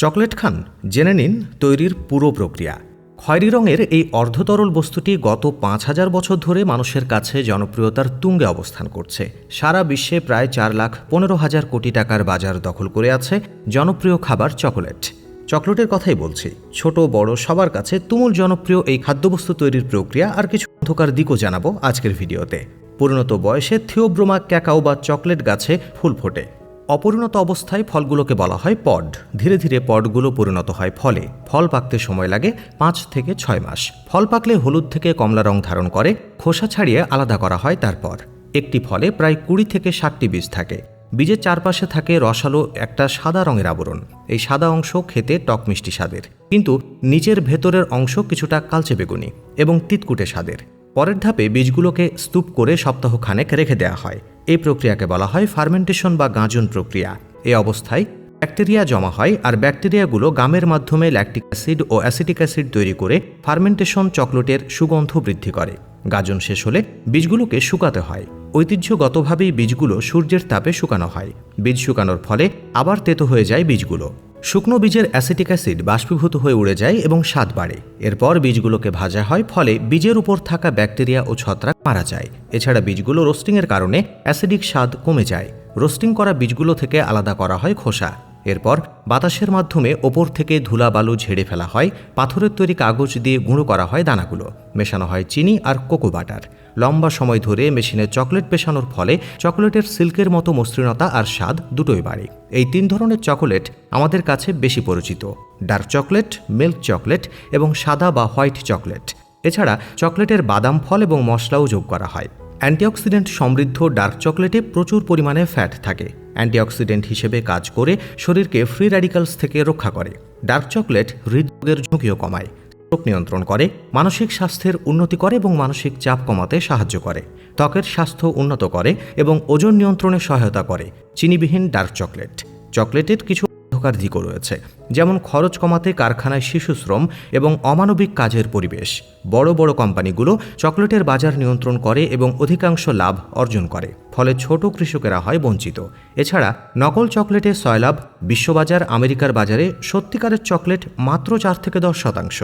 Chocolate খান, জেনে নিন তৈরির পুরো প্রক্রিয়া। খয়েরি রঙের এই অর্ধতরল বস্তুটি গত পাঁচ হাজার বছর ধরে মানুষের কাছে জনপ্রিয়তার তুঙ্গে অবস্থান করছে। সারা বিশ্বে প্রায় চার লাখ পনেরো হাজার কোটি টাকার বাজার দখল করে আছে জনপ্রিয় খাবার চকোলেট। চকলেটের কথাই বলছি, ছোট, বড়, সবার কাছে তুমুল জনপ্রিয় এই খাদ্যবস্তু তৈরির প্রক্রিয়া আর কিছু অন্ধকার দিকও জানাব আজকের ভিডিওতে। পরিণত বয়সে থিওব্রোমা ক্যাকাও বা চকলেট গাছে ফুল ফোটে। অপরিণত অবস্থায় ফলগুলোকে বলা হয় পড। ধীরে ধীরে পডগুলো পরিণত হয় ফলে। ফল পাকতে সময় লাগে পাঁচ থেকে ছয় মাস। ফল পাকলে হলুদ থেকে কমলা রং ধারণ করে, খোসা ছাড়িয়ে আলাদা করা হয় তারপর। একটি ফলে প্রায় কুড়ি থেকে ষাটটি বীজ থাকে। বীজের চারপাশে থাকে রসালো একটা সাদা রঙের আবরণ। এই সাদা অংশ খেতে টক মিষ্টি স্বাদের। কিন্তু নিচের ভেতরের অংশ কিছুটা কালচে বেগুনি এবং তিতকুটে স্বাদের। পরের ধাপে বীজগুলোকে স্তূপ করে সপ্তাহ খানেক রেখে দেওয়া হয়। এই প্রক্রিয়াকে বলা হয় ফার্মেন্টেশন বা গাঁজন প্রক্রিয়া। এই অবস্থায় ব্যাকটেরিয়া জমা হয় আর ব্যাকটেরিয়াগুলো গামের মাধ্যমে ল্যাকটিক অ্যাসিড ও অ্যাসিটিক অ্যাসিড তৈরি করে ফার্মেন্টেশন চকলেটের সুগন্ধ বৃদ্ধি করে। গাজন শেষ হলে বীজগুলোকে শুকাতে হয়। ঐতিহ্যগতভাবেই বীজগুলো সূর্যের তাপে শুকানো হয়। বীজ শুকানোর ফলে আবার তেতো হয়ে যায় বীজগুলো। শুকনো বীজের অ্যাসিটিক অ্যাসিড বাষ্পীভূত হয়ে উড়ে যায় এবং স্বাদ বাড়ে। এরপর বীজগুলোকে ভাজা হয়, ফলে বীজের উপর থাকা ব্যাকটেরিয়া ও ছত্রাক মারা যায়। এছাড়া বীজগুলো রোস্টিংয়ের কারণে অ্যাসিডিক স্বাদ কমে যায়। রোস্টিং করা বীজগুলো থেকে আলাদা করা হয় খোসা। এরপর বাতাসের মাধ্যমে ওপর থেকে ধুলা বালু ঝেড়ে ফেলা হয়, পাথরের তৈরি কাগজ দিয়ে গুঁড়ো করা হয় দানাগুলো। মেশানো হয় চিনি আর কোকো বাটার। লম্বা সময় ধরে মেশিনে চকলেট পেশানোর ফলে চকলেটের সিল্কের মতো মসৃণতা আর স্বাদ দুটোই বাড়ে। এই তিন ধরনের চকোলেট আমাদের কাছে বেশি পরিচিত। ডার্ক চকলেট, মিল্ক চকলেট এবং সাদা বা হোয়াইট চকলেট। এছাড়া চকলেটের বাদাম ফল এবং মশলাও যোগ করা হয়। অ্যান্টিঅক্সিডেন্ট সমৃদ্ধ ডার্ক চকলেটে প্রচুর পরিমাণে ফ্যাট থাকে। অ্যান্টিঅক্সিডেন্ট হিসেবে কাজ করে শরীরকে ফ্রি র্যাডিক্যালস থেকে রক্ষা করে। ডার্ক চকলেট হৃদরোগের ঝুঁকিও কমায়, রোগ নিয়ন্ত্রণ করে, মানসিক স্বাস্থ্যের উন্নতি করে এবং মানসিক চাপ কমাতে সাহায্য করে। ত্বকের স্বাস্থ্য উন্নত করে এবং ওজন নিয়ন্ত্রণে সহায়তা করে। চিনিবিহীন ডার্ক চকলেট। চকলেটের কিছু অন্ধকার দিকও রয়েছে, যেমন খরচ কমাতে কারখানায় শিশু শ্রম এবং অমানবিক কাজের পরিবেশ। বড় বড় কোম্পানিগুলো চকলেটের বাজার নিয়ন্ত্রণ করে এবং অধিকাংশ লাভ অর্জন করে, ফলে ছোট কৃষকেরা হয় বঞ্চিত। এছাড়া নকল চকলেটের সয়লাভ বিশ্ববাজার, আমেরিকার বাজারে সত্যিকারের চকলেট মাত্র চার থেকে দশ শতাংশ।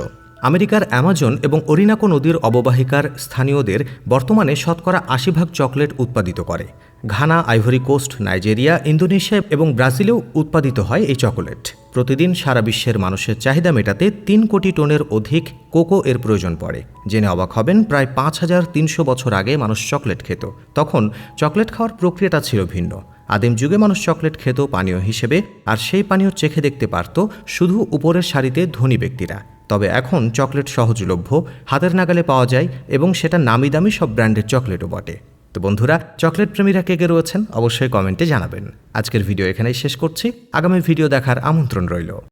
আমেরিকার অ্যামাজন এবং অরিনাকো নদীর অববাহিকার স্থানীয়দের বর্তমানে শতকরা আশি ভাগ চকলেট উৎপাদিত করে। Ghana, Ivory Coast, Nigeria, Indonesia এবং ব্রাজিলেও উৎপাদিত হয় এই চকোলেট। প্রতিদিন সারা বিশ্বের মানুষের চাহিদা মেটাতে তিন কোটি টনের অধিক কোকো এর প্রয়োজন পড়ে। জেনে অবাক হবেন, প্রায় পাঁচ হাজার তিনশো বছর আগে মানুষ চকলেট খেত। তখন চকলেট খাওয়ার প্রক্রিয়াটা ছিল ভিন্ন। আদিম যুগে মানুষ চকলেট খেত পানীয় হিসেবে, আর সেই পানীয় চেখে দেখতে পারত শুধু উপরের সারিতে ধনী ব্যক্তিরা। তবে এখন চকলেট সহজলভ্য, হাতের নাগালে পাওয়া যায় এবং সেটা নামি দামি সব ব্র্যান্ডের চকলেটও বটে। তো বন্ধুরা চকলেট প্রেমীরা কে কে রয়েছেন অবশ্যই কমেন্টে জানাবেন। আজকের ভিডিও এখানেই শেষ করছি। আগামী ভিডিও দেখার আমন্ত্রণ রইল।